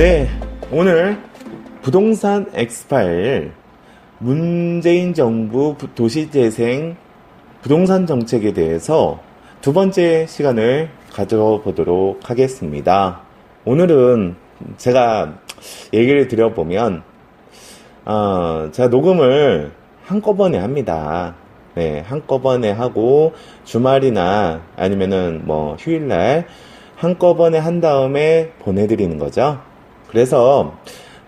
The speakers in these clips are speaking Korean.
네, 오늘 부동산 엑스파일 문재인 정부 부- 도시재생 부동산 정책에 대해서 두 번째 시간을 가져보도록 하겠습니다. 오늘은 제가 얘기를 드려보면, 어, 제가 녹음을 한꺼번에 합니다. 네, 한꺼번에 하고 주말이나 아니면은 뭐 휴일날 한꺼번에 한 다음에 보내드리는 거죠. 그래서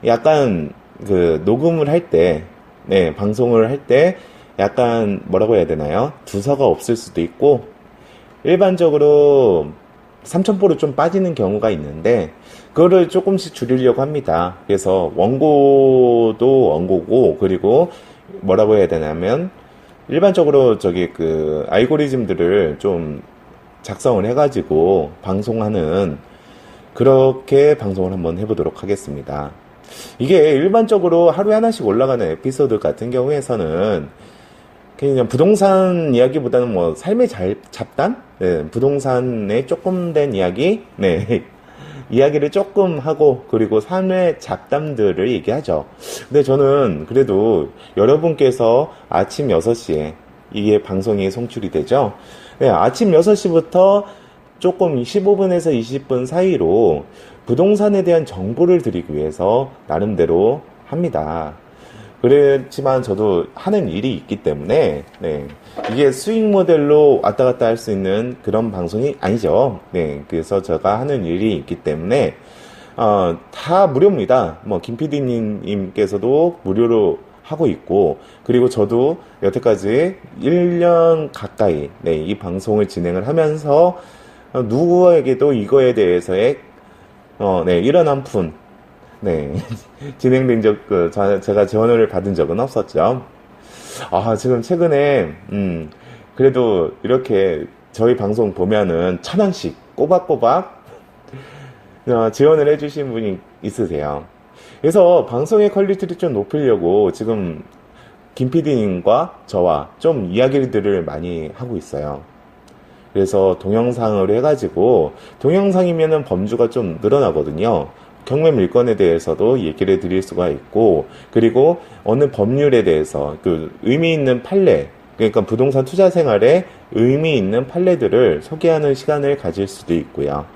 약간 그 녹음을 할 때, 네, 방송을 할 때 약간 뭐라고 해야 되나요? 두서가 없을 수도 있고, 일반적으로 3,000보로 좀 빠지는 경우가 있는데, 그거를 조금씩 줄이려고 합니다. 그래서 원고도 원고고, 그리고 뭐라고 해야 되냐면, 일반적으로 저기 그 알고리즘들을 좀 작성을 해가지고 방송하는 그렇게 방송을 한번 해보도록 하겠습니다. 이게 일반적으로 하루에 하나씩 올라가는 에피소드 같은 경우에서는 그냥 부동산 이야기보다는 뭐 삶의 잘, 잡담? 네, 부동산에 조금 된 이야기? 네. 이야기를 조금 하고 그리고 삶의 잡담들을 얘기하죠. 근데 저는 그래도 여러분께서 아침 6시에 이게 방송이 송출이 되죠. 네, 아침 6시부터 조금 15분에서 20분 사이로 부동산에 대한 정보를 드리기 위해서 나름대로 합니다. 그렇지만 저도 하는 일이 있기 때문에 네, 이게 수익 모델로 왔다 갔다 할 수 있는 그런 방송이 아니죠. 네, 그래서 제가 하는 일이 있기 때문에 어, 다 무료입니다. 뭐 김PD님께서도 무료로 하고 있고 그리고 저도 여태까지 1년 가까이 네, 이 방송을 진행을 하면서 어, 누구에게도 이거에 대해서의 어, 네, 이런 한 푼, 네, 진행된 적, 그, 저- 제가 지원을 받은 적은 없었죠. 아, 지금 최근에, 음, 그래도 이렇게 저희 방송 보면은 천 원씩 꼬박꼬박 어, 지원을 해주신 분이 있으세요. 그래서 방송의 퀄리티를 좀 높이려고 지금 김 PD님과 저와 좀 이야기들을 많이 하고 있어요. 그래서 동영상으로 해가지고 동영상이면은 범주가 좀 늘어나거든요. 경매 물건에 대해서도 얘기를 드릴 수가 있고 그리고 어느 법률에 대해서 그 의미 있는 판례 그러니까 부동산 투자 생활에 의미 있는 판례들을 소개하는 시간을 가질 수도 있고요.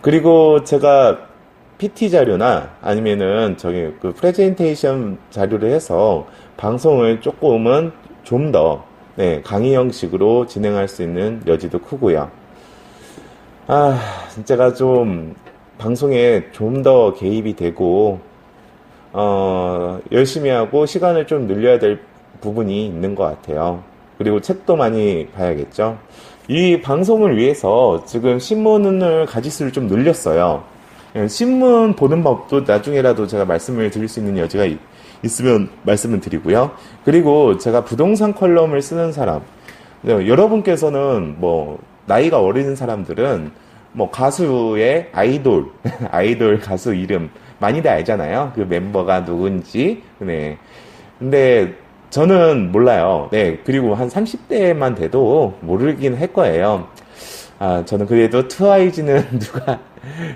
그리고 제가 PT 자료나 아니면은 저기 그 프레젠테이션 자료를 해서 방송을 조금은 좀더 네, 강의 형식으로 진행할 수 있는 여지도 크고요. 아, 제가 좀 방송에 좀 더 개입이 되고 어, 열심히 하고 시간을 좀 늘려야 될 부분이 있는 것 같아요. 그리고 책도 많이 봐야겠죠. 이 방송을 위해서 지금 신문을 가지수를 좀 늘렸어요. 예, 신문 보는 법도 나중에라도 제가 말씀을 드릴 수 있는 여지가 있, 있으면 말씀을 드리고요. 그리고 제가 부동산 컬럼을 쓰는 사람, 네, 여러분께서는 뭐 나이가 어린 사람들은 뭐 가수의 아이돌, 아이돌 가수 이름 많이들 알잖아요. 그 멤버가 누군지. 네. 근데 저는 몰라요. 네. 그리고 한 30대만 돼도 모르긴 할 거예요. 아, 저는 그래도 트와이즈는 누가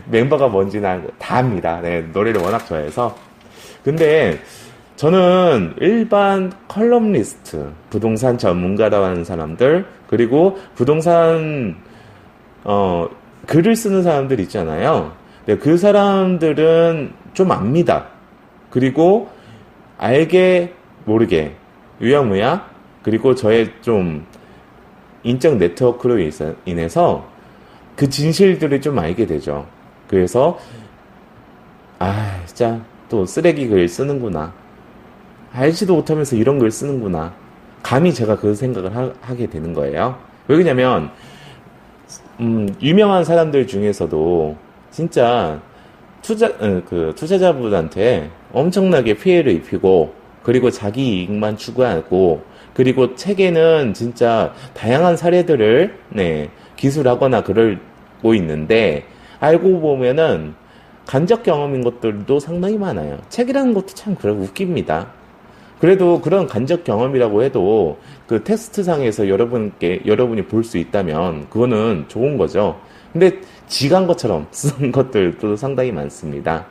멤버가 뭔지 는 다 압니다. 네. 노래를 워낙 좋아해서. 근데 저는 일반 컬럼리스트, 부동산 전문가라고 하는 사람들, 그리고 부동산, 어, 글을 쓰는 사람들 있잖아요. 네, 그 사람들은 좀 압니다. 그리고 알게 모르게, 유야무야, 그리고 저의 좀 인적 네트워크로 인해서- 그 진실들을 좀 알게 되죠. 그래서, 아, 진짜 또 쓰레기 글 쓰는구나. 알지도 못하면서 이런 글 쓰는구나. 감히 제가 그 생각을 하, 게 되는 거예요. 왜 그러냐면, 음, 유명한 사람들 중에서도 진짜 투자, 어, 그 투자자분한테 엄청나게 피해를 입히고, 그리고 자기 이익만 추구하고, 그리고 책에는 진짜 다양한 사례들을, 네, 기술하거나 그러고 있는데, 알고 보면은 간접 경험인 것들도 상당히 많아요. 책이라는 것도 참 그래 웃깁니다. 그래도 그런 간접 경험이라고 해도 그 테스트상에서 여러분께 여러분이 볼 수 있다면 그거는 좋은 거죠. 근데 지간 것처럼 쓴 것들도 상당히 많습니다.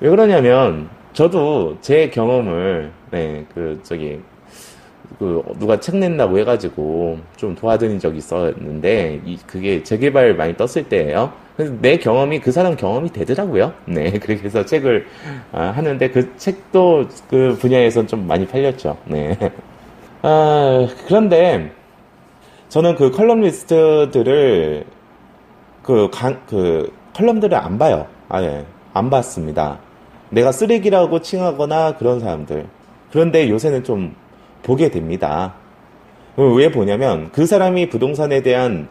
왜 그러냐면 저도 제 경험을 네, 그 저기 그 누가 책 낸다고 해가지고 좀 도와드린 적이 있었는데 이 그게 재개발 많이 떴을 때예요. 내 경험이 그 사람 경험이 되더라고요. 네, 그렇게 해서 책을 아, 하는데 그 책도 그 분야에선 좀 많이 팔렸죠. 네. 아, 그런데 저는 그 컬럼리스트들을 그, 강, 그 컬럼들을 안 봐요. 아예 안 봤습니다. 내가 쓰레기라고 칭하거나 그런 사람들. 그런데 요새는 좀 보게 됩니다. 왜 보냐면 그 사람이 부동산에 대한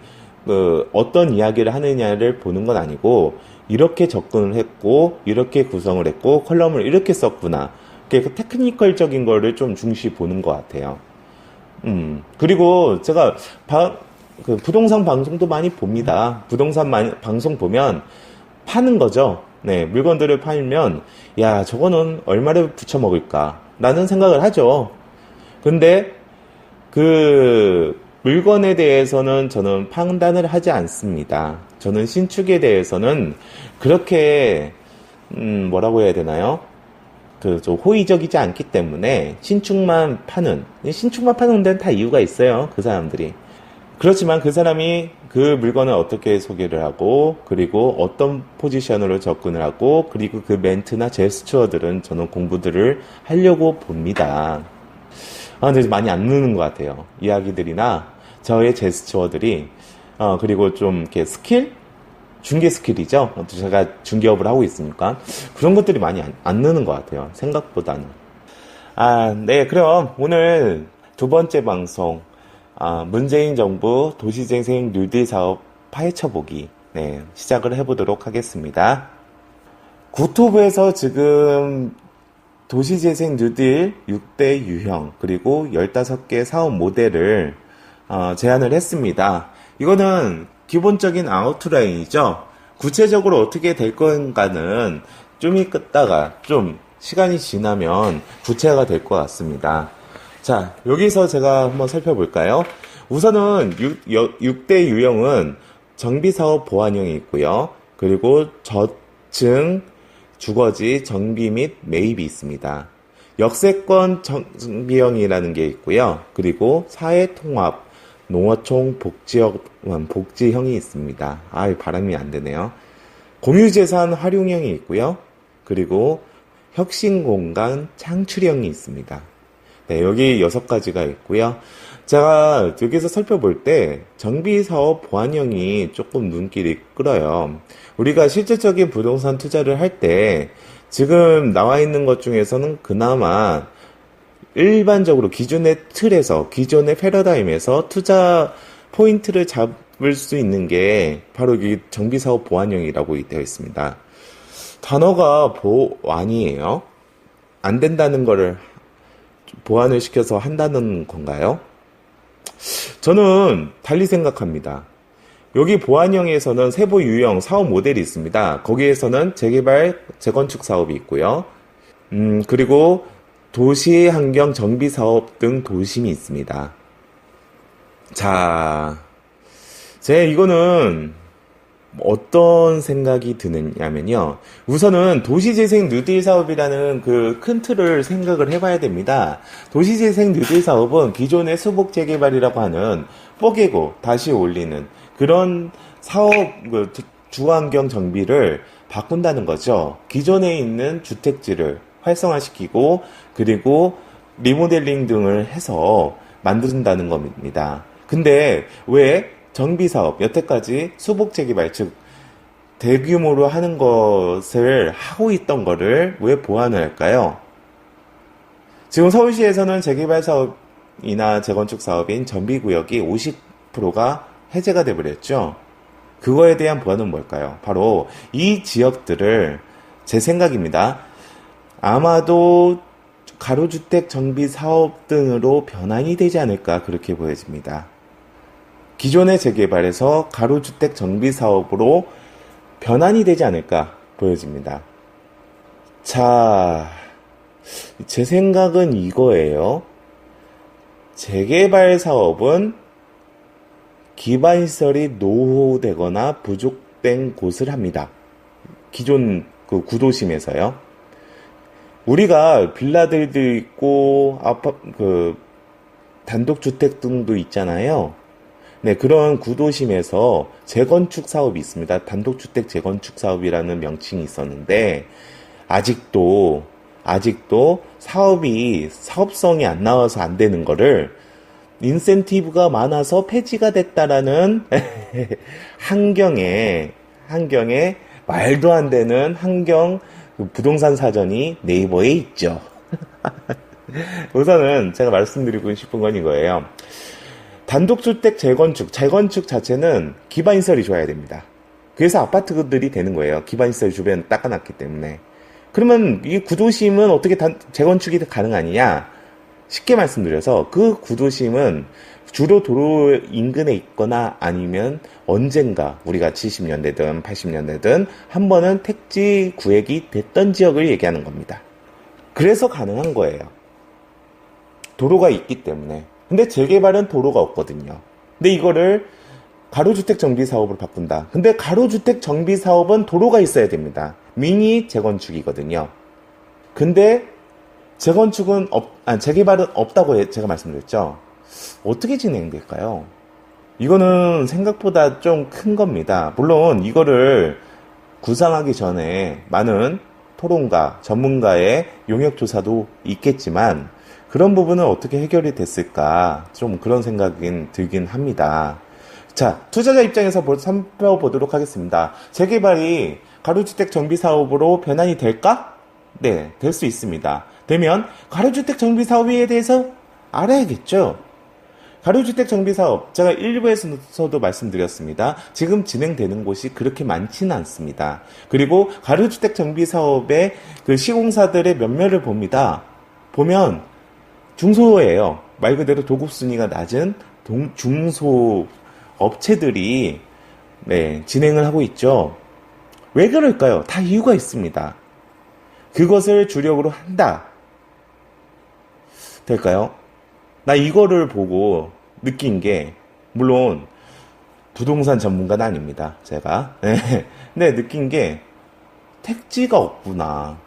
그 어떤 이야기를 하느냐를 보는 건 아니고 이렇게 접근을 했고 이렇게 구성을 했고 컬럼을 이렇게 썼구나. 그 테크니컬적인 거를 좀 중시 보는 것 같아요. 음 그리고 제가 바, 그 부동산 방송도 많이 봅니다. 부동산 많이, 방송 보면 파는 거죠. 네 물건들을 팔면 야 저거는 얼마를 붙여 먹을까? 라는 생각을 하죠. 근데 그 물건에 대해서는 저는 판단을 하지 않습니다. 저는 신축에 대해서는 그렇게 음 뭐라고 해야 되나요? 그좀 호의적이지 않기 때문에 신축만 파는 신축만 파는 데는 다 이유가 있어요. 그 사람들이. 그렇지만 그 사람이 그 물건을 어떻게 소개를 하고 그리고 어떤 포지션으로 접근을 하고 그리고 그 멘트나 제스처들은 저는 공부들을 하려고 봅니다. 아, 근데 많이 안 느는 것 같아요. 이야기들이나 저의 제스처들이, 어, 그리고 좀 이렇게 스킬? 중개 스킬이죠. 제가 중개업을 하고 있으니까. 그런 것들이 많이 안, 안 느는 것 같아요. 생각보다는. 아, 네. 그럼 오늘 두 번째 방송, 아, 문재인 정부 도시재생 뉴딜 사업 파헤쳐보기, 네. 시작을 해보도록 하겠습니다. 구토부에서 지금 도시재생 뉴딜 6대 유형 그리고 15개 사업 모델을 어, 제안을 했습니다. 이거는 기본적인 아웃라인이죠. 구체적으로 어떻게 될 건가는 좀 있다가 좀 시간이 지나면 구체화가 될 것 같습니다. 자, 여기서 제가 한번 살펴볼까요? 우선은 6, 대 유형은 정비사업 보완형이 있고요. 그리고 저층 주거지 정비 및 매입이 있습니다. 역세권 정비형이라는 게 있고요. 그리고 사회통합, 농어촌 복지형, 복지형이 있습니다. 아, 발음이 안 되네요. 공유재산 활용형이 있고요. 그리고 혁신공간 창출형이 있습니다. 네, 여기 여섯 가지가 있고요. 제가 여기서 살펴볼 때 정비사업 보완형이 조금 눈길이 끌어요. 우리가 실질적인 부동산 투자를 할 때 지금 나와 있는 것 중에서는 그나마 일반적으로 기존의 틀에서 기존의 패러다임에서 투자 포인트를 잡을 수 있는 게 바로 이 정비사업 보완형이라고 되어 있습니다. 단어가 보완이에요. 안 된다는 거를 보완을 시켜서 한다는 건가요? 저는 달리 생각합니다. 여기 보안형에서는 세부 유형 사업 모델이 있습니다. 거기에서는 재개발, 재건축 사업이 있고요. 음, 그리고 도시 환경 정비 사업 등 도심이 있습니다. 자, 제 이거는 어떤 생각이 드느냐면요. 우선은 도시재생 뉴딜 사업이라는 그 큰 틀을 생각을 해봐야 됩니다. 도시재생 뉴딜 사업은 기존의 수복 재개발이라고 하는 뽀개고 다시 올리는 그런 사업 그 주환경 정비를 바꾼다는 거죠. 기존에 있는 주택지를 활성화시키고 그리고 리모델링 등을 해서 만든다는 겁니다. 근데 왜 정비 사업 여태까지 수복 재개발 즉 대규모로 하는 것을 하고 있던 거를 왜 보완을 할까요? 지금 서울시에서는 재개발 사업이나 재건축 사업인 정비구역이 50%가 해제가 돼버렸죠. 그거에 대한 보완은 뭘까요? 바로 이 지역들을 제 생각입니다. 아마도 가로주택 정비 사업 등으로 변환이 되지 않을까 그렇게 보여집니다. 기존의 재개발에서 가로주택 정비 사업으로 변환이 되지 않을까 보여집니다. 자, 제 생각은 이거예요. 재개발 사업은 기반시설이 노후되거나 부족 주택된 곳을 합니다. 기존 그 구도심에서요. 우리가 빌라들도 있고 아파 그 단독주택 등도 있잖아요. 네, 그런 구도심에서 재건축 사업이 있습니다. 단독주택 재건축 사업이라는 명칭이 있었는데, 아직도, 아직도 사업이, 사업성이 안 나와서 안 되는 거를, 인센티브가 많아서 폐지가 됐다라는 환경에, 환경에 말도 안 되는 환경 그 부동산 사전이 네이버에 있죠. 우선은 제가 말씀드리고 싶은 건 이거예요. 단독주택 재건축, 재건축 자체는 기반시설이 좋아야 됩니다. 그래서 아파트들이 되는 거예요. 기반시설 주변 닦아놨기 때문에. 그러면 이 구도심은 어떻게 단, 재건축이 가능하느냐? 쉽게 말씀드려서 그 구도심은 주로 도로 인근에 있거나 아니면 언젠가 우리가 70년대든 80년대든 한 번은 택지 구획이 됐던 지역을 얘기하는 겁니다. 그래서 가능한 거예요. 도로가 있기 때문에. 근데 재개발은 도로가 없거든요. 근데 이거를 가로주택 정비 사업으로 바꾼다. 근데 가로주택 정비 사업은 도로가 있어야 됩니다. 미니 재건축이거든요. 근데 재건축은 없, 아, 재개발은 없다고 제가 말씀드렸죠. 어떻게 진행될까요? 이거는 생각보다 좀 큰 겁니다. 물론 이거를 구상하기 전에 많은 토론가, 전문가의 용역 조사도 있겠지만 그런 부분은 어떻게 해결이 됐을까 좀 그런 생각이 들긴 합니다. 자, 투자자 입장에서 살펴보도록 하겠습니다. 재개발이 가로주택 정비 사업으로 변환이 될까? 네, 될 수 있습니다. 되면 가로주택 정비 사업에 대해서 알아야겠죠. 가로주택 정비 사업 제가 일부에서도 말씀드렸습니다. 지금 진행되는 곳이 그렇게 많지는 않습니다. 그리고 가로주택 정비 사업의 그 시공사들의 면면을 봅니다. 보면 중소예요. 말 그대로 도급 순위가 낮은 동, 중소 업체들이 네, 진행을 하고 있죠. 왜 그럴까요? 다 이유가 있습니다. 그것을 주력으로 한다. 될까요? 나 이거를 보고 느낀 게, 물론, 부동산 전문가는 아닙니다. 제가. 네. 근데 느낀 게, 택지가 없구나.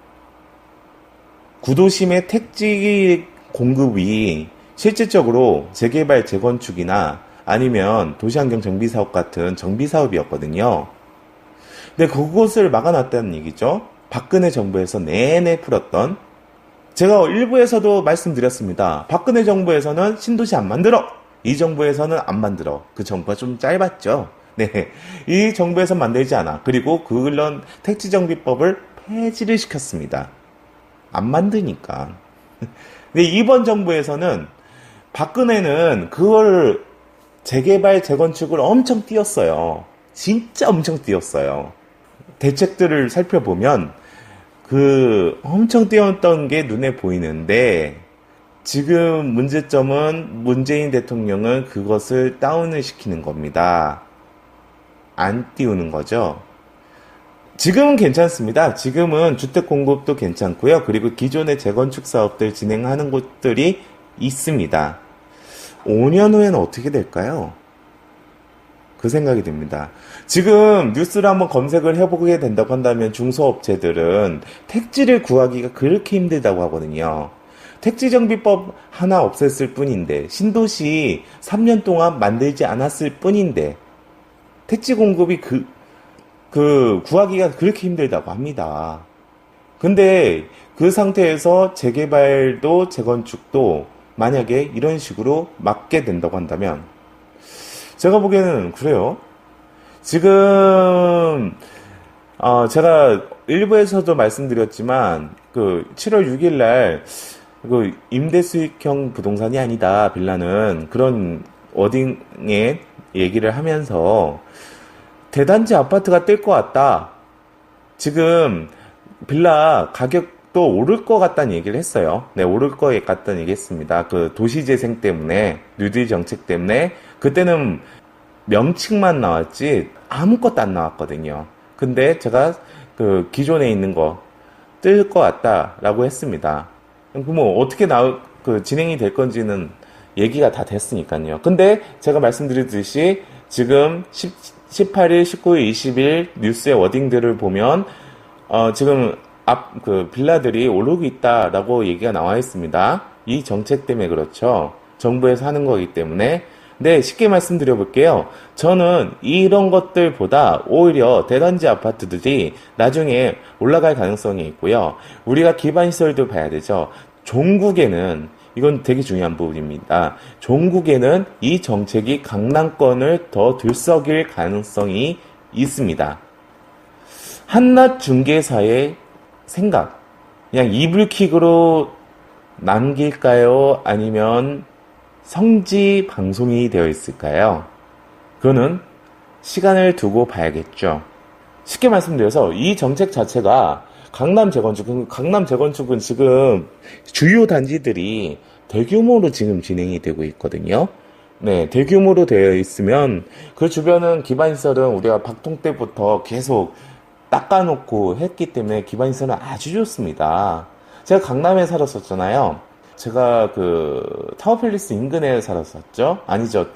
구도심의 택지 공급이 실질적으로 재개발, 재건축이나 아니면 도시환경 정비 사업 같은 정비 사업이었거든요. 근데 그것을 막아놨다는 얘기죠. 박근혜 정부에서 내내 풀었던 제가 일부에서도 말씀드렸습니다. 박근혜 정부에서는 신도시 안 만들어. 이 정부에서는 안 만들어. 그 정부가 좀 짧았죠. 네. 이 정부에서 만들지 않아. 그리고 그런 택지정비법을 폐지를 시켰습니다. 안 만드니까. 근데 이번 정부에서는 박근혜는 그걸 재개발, 재건축을 엄청 띄었어요. 진짜 엄청 띄었어요. 대책들을 살펴보면 그 엄청 띄웠던 게 눈에 보이는데 지금 문제점은 문재인 대통령은 그것을 다운을 시키는 겁니다. 안 띄우는 거죠. 지금은 괜찮습니다. 지금은 주택 공급도 괜찮고요. 그리고 기존의 재건축 사업들 진행하는 곳들이 있습니다. 5년 후에는 어떻게 될까요? 그 생각이 듭니다. 지금 뉴스를 한번 검색을 해보게 된다고 한다면 중소업체들은 택지를 구하기가 그렇게 힘들다고 하거든요. 택지정비법 하나 없앴을 뿐인데, 신도시 3년 동안 만들지 않았을 뿐인데, 택지 공급이 그, 그, 구하기가 그렇게 힘들다고 합니다. 근데 그 상태에서 재개발도 재건축도 만약에 이런 식으로 막게 된다고 한다면, 제가 보기에는 그래요. 지금 어, 제가 일부에서도 말씀드렸지만 그 7월 6일 날 그 임대 수익형 부동산이 아니다 빌라는 그런 워딩에 얘기를 하면서 대단지 아파트가 뜰 것 같다. 지금 빌라 가격도 오를 것 같다는 얘기를 했어요. 네, 오를 것 같다는 얘기 했습니다. 그 도시재생 때문에, 뉴딜 정책 때문에, 그때는 명칭만 나왔지 아무것도 안 나왔거든요. 근데 제가 그 기존에 있는 거 뜰 것 같다라고 했습니다. 그뭐 어떻게 나, 그 진행이 될 건지는 얘기가 다 됐으니까요. 근데 제가 말씀드렸듯이 지금 10, 18일, 19일, 20일 뉴스의 워딩들을 보면 어, 지금 앞 그 빌라들이 오르고 있다라고 얘기가 나와 있습니다. 이 정책 때문에 그렇죠. 정부에서 하는 거기 때문에 네, 쉽게 말씀드려 볼게요. 저는 이런 것들보다 오히려 대단지 아파트들이 나중에 올라갈 가능성이 있고요. 우리가 기반시설도 봐야 되죠. 종국에는 이건 되게 중요한 부분입니다. 종국에는 이 정책이 강남권을 더 들썩일 가능성이 있습니다. 한낱 중개사의 생각, 그냥 이불킥으로 남길까요? 아니면 성지 방송이 되어 있을까요? 그거는 시간을 두고 봐야겠죠. 쉽게 말씀드려서 이 정책 자체가 강남 재건축, 강남 재건축은 지금 주요 단지들이 대규모로 지금 진행이 되고 있거든요. 네, 대규모로 되어 있으면 그 주변은 기반시설은 우리가 박통 때부터 계속 닦아놓고 했기 때문에 기반시설은 아주 좋습니다. 제가 강남에 살았었잖아요. 제가 그 타워팰리스 인근에 살았었죠. 아니죠.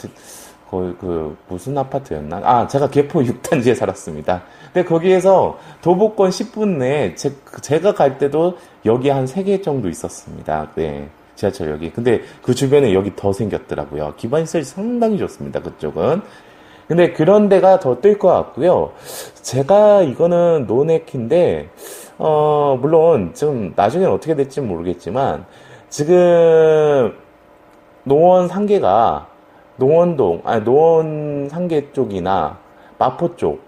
거의 그 무슨 아파트였나? 아, 제가 개포 6단지에 살았습니다. 근데 거기에서 도보권 10분 내에 제, 제가 갈 때도 여기 한 3개 정도 있었습니다. 네. 지하철역이. 근데 그 주변에 여기 더 생겼더라고요. 기반 시설이 상당히 좋습니다. 그쪽은. 근데 그런 데가 더 뜰 것 같고요. 제가 이거는 노네키인데, 어, 물론 좀 나중에 어떻게 될지 모르겠지만, 지금 노원 상계가 노원동, 아니, 노원 상계 쪽이나 마포 쪽,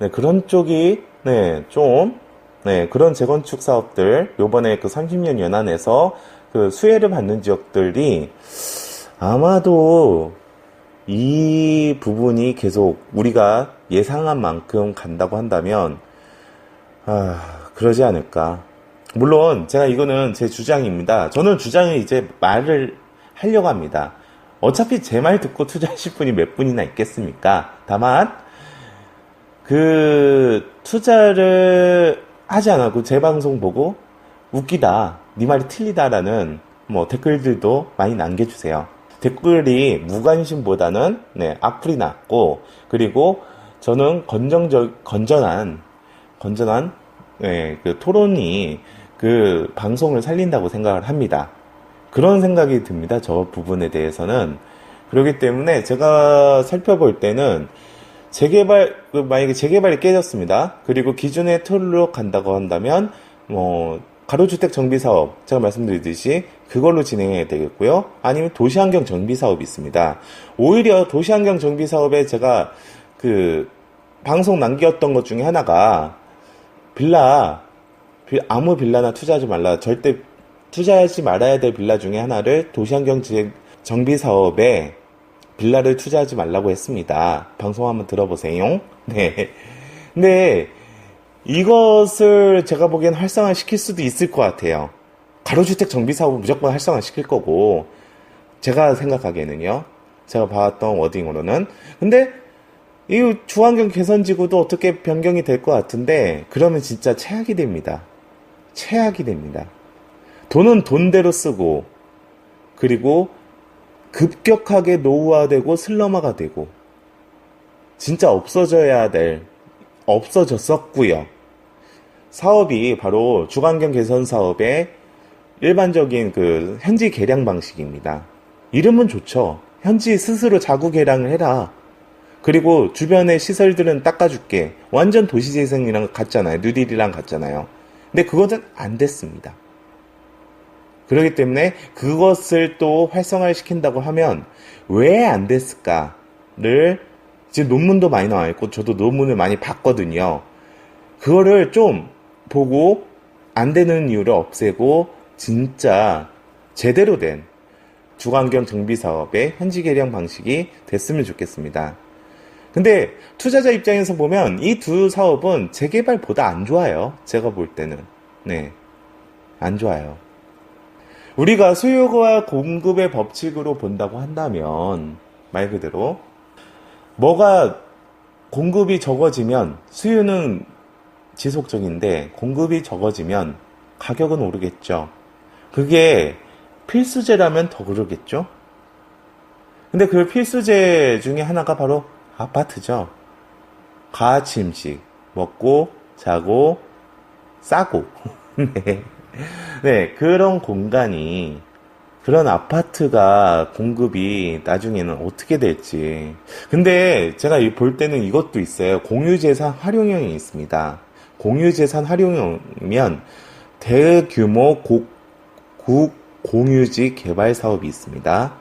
네, 그런 쪽이, 네, 좀, 네, 그런 재건축 사업들, 요번에 그 30년 연한에서 그 수혜를 받는 지역들이 아마도 이 부분이 계속 우리가 예상한 만큼 간다고 한다면, 아, 그러지 않을까. 물론, 제가 이거는 제 주장입니다. 저는 주장을 이제 말을 하려고 합니다. 어차피 제 말 듣고 투자하실 분이 몇 분이나 있겠습니까? 다만, 그, 투자를 하지 않았고 제 방송 보고 웃기다, 네 말이 틀리다라는 뭐 댓글들도 많이 남겨주세요. 댓글이 무관심보다는 네, 악플이 낫고 그리고 저는 건정적 건전한 건전한 네, 그 토론이 그 방송을 살린다고 생각을 합니다. 그런 생각이 듭니다. 저 부분에 대해서는 그렇기 때문에 제가 살펴볼 때는 재개발 그 만약에 재개발이 깨졌습니다. 그리고 기존의 틀로 간다고 한다면 뭐 가로주택 정비 사업 제가 말씀드리듯이 그걸로 진행해야 되겠고요. 아니면 도시환경 정비 사업이 있습니다. 오히려 도시환경 정비 사업에 제가 그 방송 남겼던 것 중에 하나가 빌라 아무 빌라나 투자하지 말라 절대 투자하지 말아야 될 빌라 중에 하나를 도시환경 정비 사업에 빌라를 투자하지 말라고 했습니다. 방송 한번 들어보세요. 네. 근데 이것을 제가 보기엔 활성화 시킬 수도 있을 것 같아요. 가로주택 정비 사업은 무조건 활성화 시킬 거고, 제가 생각하기에는요. 제가 봐왔던 워딩으로는. 근데, 이 주환경 개선지구도 어떻게 변경이 될 것 같은데, 그러면 진짜 최악이 됩니다. 최악이 됩니다. 돈은 돈대로 쓰고, 그리고 급격하게 노후화되고 슬럼화가 되고, 진짜 없어져야 될, 없어졌었고요. 사업이 바로 주관경 개선 사업의 일반적인 그 현지 개량 방식입니다. 이름은 좋죠. 현지 스스로 자구 개량을 해라. 그리고 주변의 시설들은 닦아줄게. 완전 도시재생이랑 같잖아요. 뉴딜이랑 같잖아요. 근데 그것은 안 됐습니다. 그렇기 때문에 그것을 또 활성화를 시킨다고 하면 왜 안 됐을까를 지금 논문도 많이 나와 있고 저도 논문을 많이 봤거든요. 그거를 좀 보고 안 되는 이유를 없애고 진짜 제대로 된 주관경 정비 사업의 현지 개량 방식이 됐으면 좋겠습니다. 근데 투자자 입장에서 보면 이 두 사업은 재개발보다 안 좋아요. 제가 볼 때는. 네. 안 좋아요. 우리가 수요와 공급의 법칙으로 본다고 한다면, 말 그대로, 뭐가 공급이 적어지면 수요는 지속적인데 공급이 적어지면 가격은 오르겠죠. 그게 필수제라면 더 그러겠죠. 근데 그 필수제 중에 하나가 바로 아파트죠. 가침식 먹고 자고 싸고 네. 네 그런 공간이 그런 아파트가 공급이 나중에는 어떻게 될지. 근데 제가 이- 볼 때는 이것도 있어요. 공유재산 활용형이 있습니다. 공유재산 활용형이면 대규모 고, 국 공유지 개발 사업이 있습니다.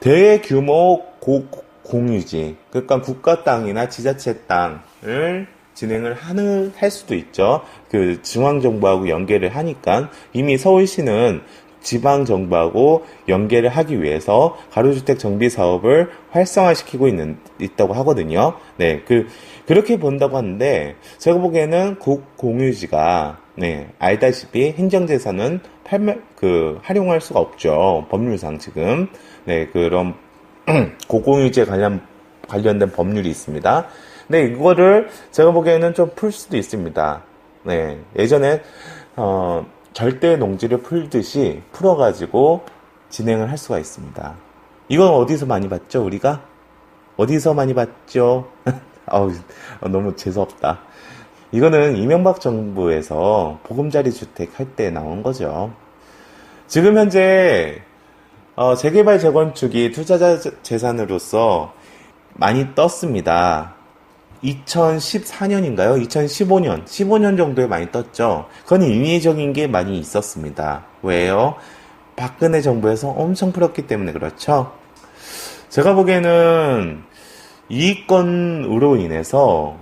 대규모 고, 공유지, 그러니까 국가 땅이나 지자체 땅을 진행을 하는, 할 수도 있죠. 그 중앙정부하고 연계를 하니까 이미 서울시는 지방정부하고 연계를 하기 위해서 가로주택 정비 사업을 활성화시키고 있는, 있다고 하거든요. 네, 그, 그렇게 본다고 하는데, 제가 보기에는 국 공유지가, 네, 알다시피 행정재산은 팔매, 그, 활용할 수가 없죠. 법률상 지금. 네, 그런, 고공유지에 관련, 관련된 법률이 있습니다. 네, 이거를 제가 보기에는 좀 풀 수도 있습니다. 네, 예전에, 어, 절대 농지를 풀듯이 풀어가지고 진행을 할 수가 있습니다. 이건 어디서 많이 봤죠, 우리가? 어디서 많이 봤죠? 아우, 너무 재수없다. 이거는 이명박 정부에서 보금자리 주택 할 때 나온 거죠. 지금 현재 어, 재개발 재건축이 투자자 재산으로서 많이 떴습니다. 2014년인가요? 2015년, 15년 정도에 많이 떴죠. 그건 인위적인 게 많이 있었습니다. 왜요? 박근혜 정부에서 엄청 풀었기 때문에 그렇죠. 제가 보기에는 이권으로 인해서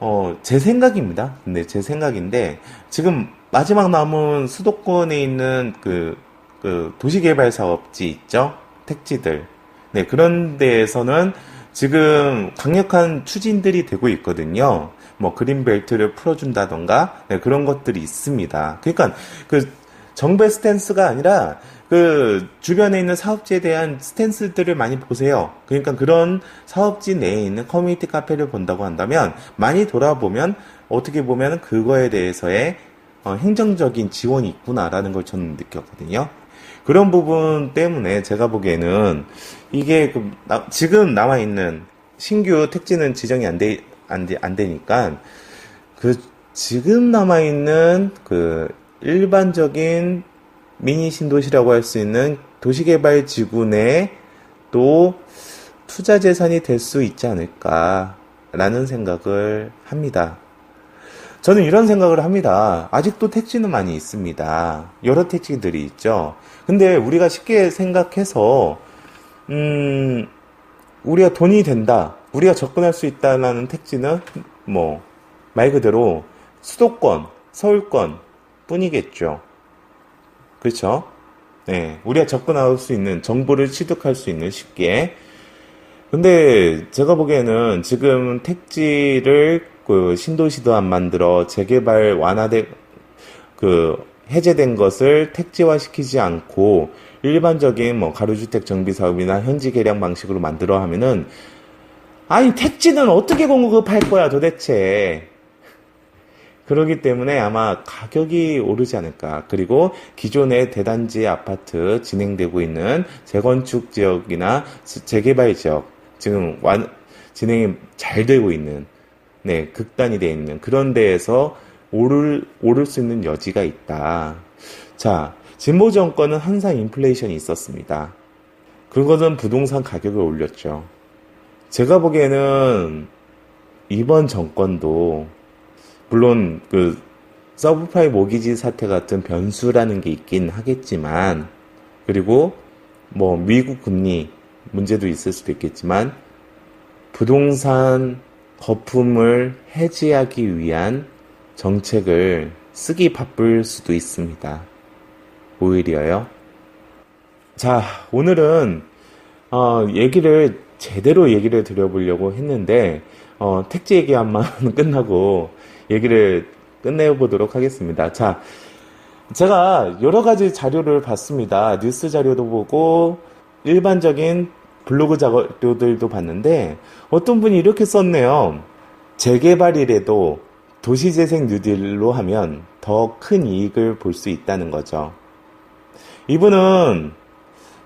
어, 제 생각입니다. 근데 제 생각인데 지금 마지막 남은 수도권에 있는 그, 그 도시개발 사업지 있죠? 택지들. 네, 그런 데에서는 지금 강력한 추진들이 되고 있거든요. 뭐 그린벨트를 풀어준다던가 네, 그런 것들이 있습니다. 그러니까 그 정부의 스탠스가 아니라 그 주변에 있는 사업지에 대한 스탠스들을 많이 보세요. 그러니까 그런 사업지 내에 있는 커뮤니티 카페를 본다고 한다면 많이 돌아보면 어떻게 보면 그거에 대해서의 어, 행정적인 지원이 있구나라는 걸 저는 느꼈거든요. 그런 부분 때문에 제가 보기에는 이게 그 나- 지금 남아 있는 신규 택지는 지정이 안 돼, 안, 돼, 안 되니까 그 지금 남아 있는 그 일반적인 미니 신도시라고 할 수 있는 도시개발 지구 내에 또 투자 재산이 될 수 있지 않을까라는 생각을 합니다. 저는 이런 생각을 합니다. 아직도 택지는 많이 있습니다. 여러 택지들이 있죠. 근데 우리가 쉽게 생각해서, 음, 우리가 돈이 된다. 우리가 접근할 수 있다라는 택지는 뭐, 말 그대로 수도권, 서울권 뿐이겠죠. 그렇죠? 네. 우리가 접근할 수 있는, 정보를 취득할 수 있는 쉽게. 근데 제가 보기에는 지금 택지를 그 신도시도 안 만들어 재개발 완화된 그 해제된 것을 택지화 시키지 않고 일반적인 뭐 가로주택 정비 사업이나 현지 개량 방식으로 만들어 하면은 아니 택지는 어떻게 공급할 거야 도대체 그러기 때문에 아마 가격이 오르지 않을까. 그리고 기존의 대단지 아파트 진행되고 있는 재건축 지역이나 재개발 지역, 지금 완, 진행이 잘 되고 있는, 네, 극단이 되어 있는 그런 데에서 오를, 오를 수 있는 여지가 있다. 자, 진보 정권은 항상 인플레이션이 있었습니다. 그것은 부동산 가격을 올렸죠. 제가 보기에는 이번 정권도 물론 그 서브프라임 모기지 사태 같은 변수라는 게 있긴 하겠지만 그리고 뭐 미국 금리 문제도 있을 수도 있겠지만 부동산 거품을 해지하기 위한 정책을 쓰기 바쁠 수도 있습니다. 오히려요. 자, 오늘은 어, 얘기를 제대로 얘기를 드려보려고 했는데 어, 택지 얘기한만 끝나고 얘기를 끝내보도록 하겠습니다. 자, 제가 여러 가지 자료를 봤습니다. 뉴스 자료도 보고 일반적인 블로그 자료들도 봤는데 어떤 분이 이렇게 썼네요. 재개발이라도 도시재생 뉴딜로 하면 더 큰 이익을 볼 수 있다는 거죠. 이분은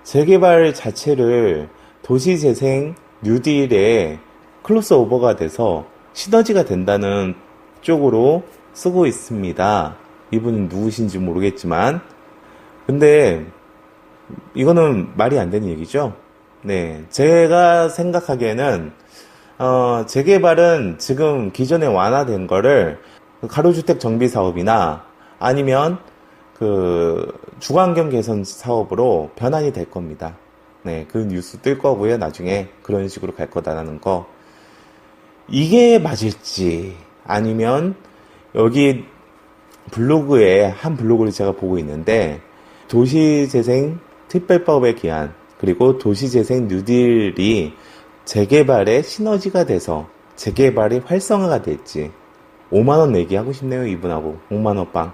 재개발 자체를 도시재생 뉴딜에 클로스 오버가 돼서 시너지가 된다는 쪽으로 쓰고 있습니다. 이분은 누구신지 모르겠지만. 근데 이거는 말이 안 되는 얘기죠. 네. 제가 생각하기에는, 어, 재개발은 지금 기존에 완화된 거를 가로주택 정비 사업이나 아니면 그 주거환경 개선 사업으로 변환이 될 겁니다. 네. 그 뉴스 뜰 거고요. 나중에 그런 식으로 갈 거다라는 거. 이게 맞을지 아니면 여기 블로그에 한 블로그를 제가 보고 있는데 도시재생 특별법에 기한 그리고 도시재생 뉴딜이 재개발의 시너지가 돼서 재개발이 활성화가 될지 5만원 내기 하고 싶네요 이분하고 5만원 빵.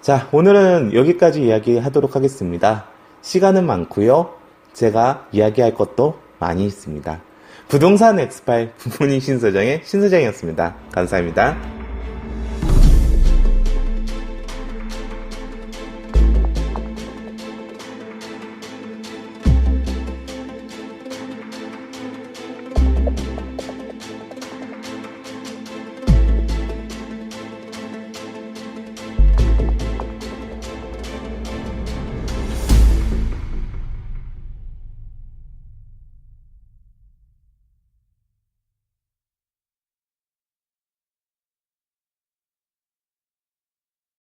자 오늘은 여기까지 이야기하도록 하겠습니다. 시간은 많고요. 제가 이야기할 것도 많이 있습니다. 부동산 엑스파일 부모님 신서장의 신서장이었습니다. 감사합니다.